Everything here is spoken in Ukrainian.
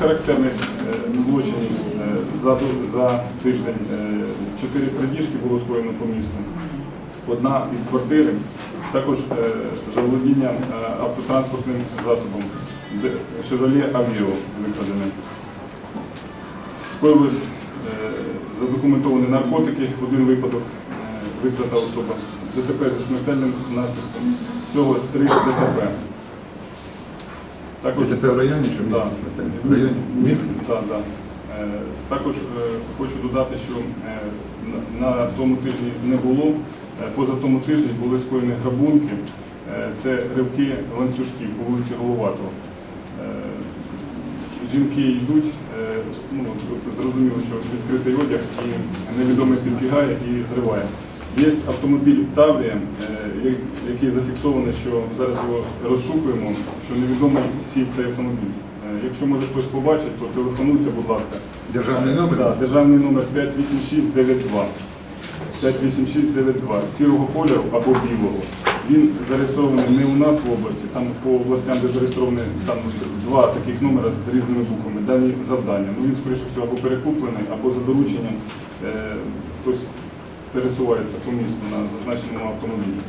характерних е, злочинів е, за, за тиждень е, чотири крадіжки було скоєно по місту. Одна із квартири, також заволодіння е, автотранспортним засобом де- Chevrolet Aveo викрадене. Е, задокументовані наркотики, один випадок, викрата особа, ДТП зі смертельним наслідком. Всього три ДТП. Також ДТП в районі чи в місті смертельне? В районі? В місті? Так, так. Е, Також е, хочу додати, що е, на- тому тижні не було. Поза тому тижні були скоєні грабунки. Це ривки ланцюжків по вулиці Головатого. Жінки йдуть, ну, зрозуміло, що відкритий одяг і невідомий підбігає і зриває. Є автомобіль Таврія, е, який зафіксований, що зараз його розшукуємо, що невідомий сів цей автомобіль. Е, Якщо може хтось побачить, то телефонуйте, будь ласка. Державний номер? Так, державний номер 58692. 58692 з сірого кольору або білого. Він зареєстрований не у нас в області, там по областям, де зареєстровані там два таких номера з різними буквами, дані завдання. Ну він, скоріше всього, або перекуплений, або за дорученням е, хтось пересувається по місту на зазначеному автомобілі.